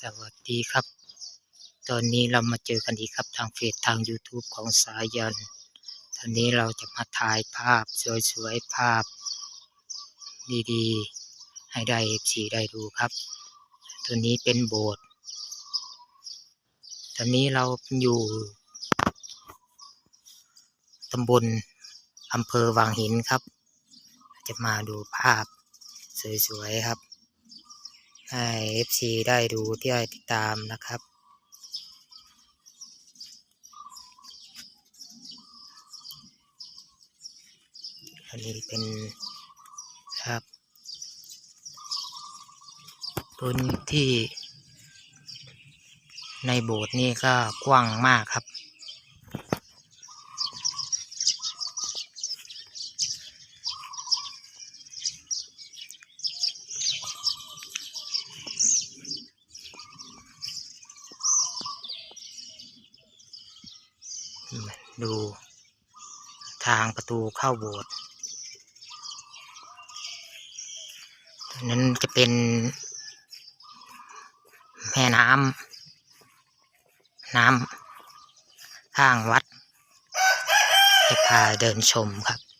สวัสดีครับ ตอนนี้เรามาเจอกันอีกครับทางเฟซทาง YouTube ของสายันตอนนี้เราจะมาถ่ายภาพสวยๆ ภาพ ดีๆ ให้ได้สีได้ดูครับ ตัวนี้เป็นโบสถ์ตอนนี้เราอยู่ตำบลอำเภอวังหินครับ จะมาดูภาพสวยๆ ครับ ให้ FC ได้ดูที่ได้ติดตามนะครับ อันนี้เป็นครับพื้นที่ในโบสถ์นี่ก็กว้างมากครับ ดูทางประตูเข้าโบสถ์นั้นจะเป็นแม่น้ำน้ำข้างวัด จะพาเดินชมครับ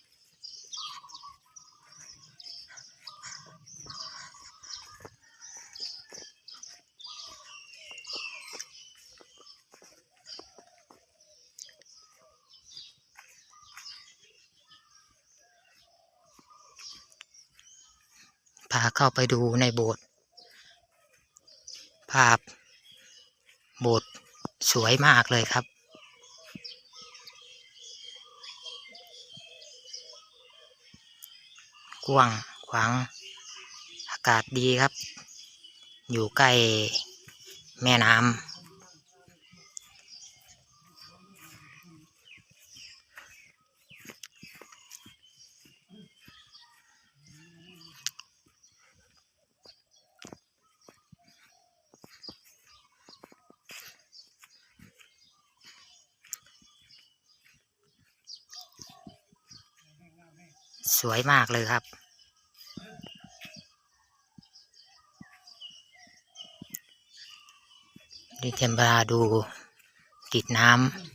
พาเข้าไปดูในโบสถ์ภาพโบสถ์สวยมากเลยครับ กว้างขวางอากาศดีครับ อยู่ใกล้แม่น้ำ สวยมากเลยครับ ดิเทมบราดูติดน้ำ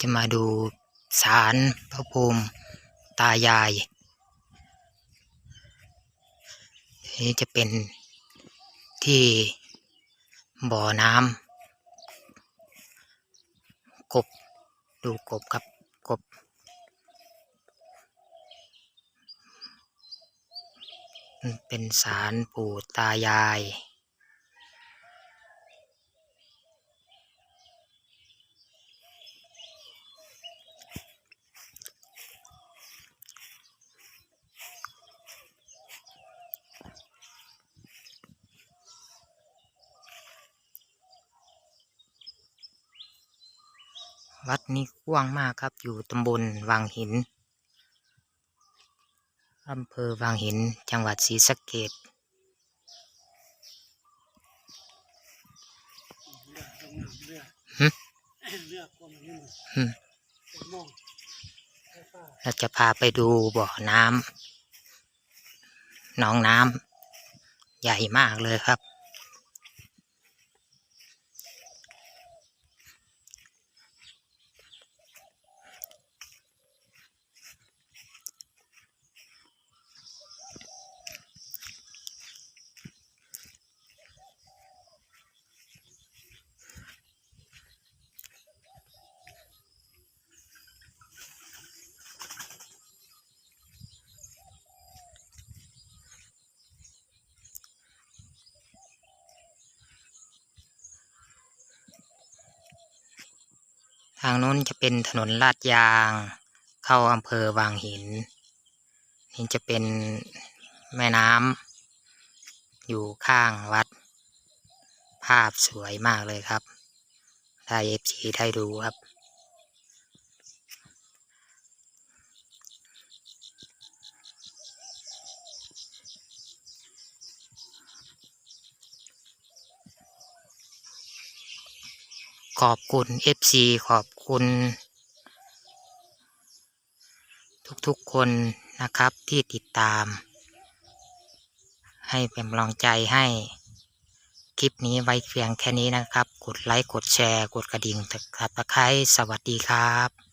จะมาดูศาลพระภูมิตายายนี่จะเป็นที่บ่อน้ำกบดูกบครับกบ เป็นศาลปู่ตายาย วัดนี้กว้างมากครับ อยู่ตำบลวังหินอำเภอวังหิน จังหวัดศรีสะเกษหึเลือกคนนี้อืมเป็นมองไฟฟ้าเราจะพาไปดูบ่อน้ำหนองน้ำใหญ่มากเลยครับ ทางโน้นจะเป็นถนนลาดยาง เข้าอำเภอวางหิน นี่จะเป็นแม่น้ำอยู่ข้างวัด ภาพสวยมากเลยครับได้เอฟซีได้ดูครับ ขอบคุณ FC ขอบคุณ ทุกๆคนนะครับที่ติดตาม ให้เป็นกำลังใจให้คลิปนี้ไว้เพียงแค่นี้นะครับ กดไลค์ กดแชร์ กดกระดิ่งตะไคร้สวัสดีครับ